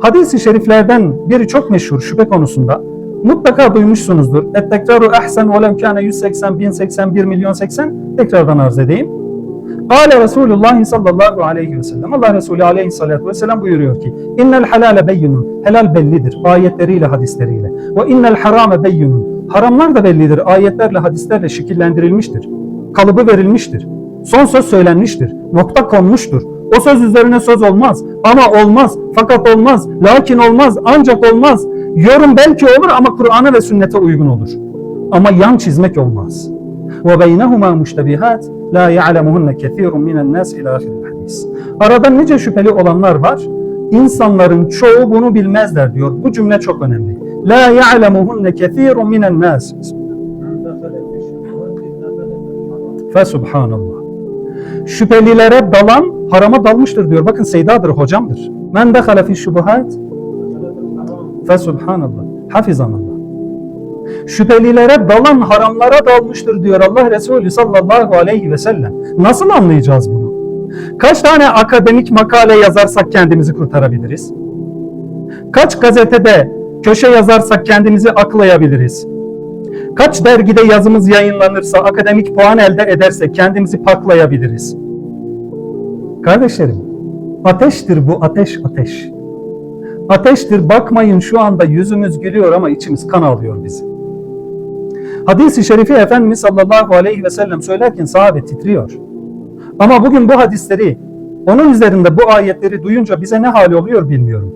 Hadis-i şeriflerden biri çok meşhur şüphe konusunda. Mutlaka duymuşsunuzdur. Et tekraru ahsen ve kâne 180 bin 81 milyon 80 tekrardan arz edeyim. Kale Resulullah sallallahu aleyhi ve sellem. Allah Resulü aleyhissalatu vesselam buyuruyor ki İnnel halale beyyinun. Helal bellidir ayetleriyle hadisleriyle. Ve innel harame beyyinun. Haramlar da bellidir ayetlerle hadislerle şekillendirilmiştir. Kalıbı verilmiştir. Son söz söylenmiştir. Nokta konmuştur. O söz üzerine söz olmaz. Ama olmaz. Fakat olmaz. Lakin olmaz. Ancak olmaz. Yorum belki olur ama Kur'an'a ve sünnete uygun olur. Ama yan çizmek olmaz. Ve beynehuma muştebihat la ya'lemuhunne kethirun minen nas ila ahiril hadis. Arada nice şüpheli olanlar var. İnsanların çoğu bunu bilmezler diyor. Bu cümle çok önemli. La ya'lemuhunne kethirun minen nas. Fesubhanallah. Şüphelilere dalan harama dalmıştır diyor. Bakın Seyda'dır, hocamdır. Men dehale fi şubuhat Fesubhanallah. Hafizanallah. Şüphelilere dalan haramlara dalmıştır diyor Allah Resulü sallallahu aleyhi ve sellem. Nasıl anlayacağız bunu? Kaç tane akademik makale yazarsak kendimizi kurtarabiliriz? Kaç gazetede köşe yazarsak kendimizi aklayabiliriz? Kaç dergide yazımız yayınlanırsa, akademik puan elde edersek kendimizi paklayabiliriz? Kardeşlerim, ateştir bu ateş ateş. Ateştir bakmayın şu anda yüzümüz gülüyor ama içimiz kan alıyor bizi. Hadis-i şerifi Efendimiz sallallahu aleyhi ve sellem söylerken sahabe titriyor. Ama bugün bu hadisleri, onun üzerinde bu ayetleri duyunca bize ne hali oluyor bilmiyorum.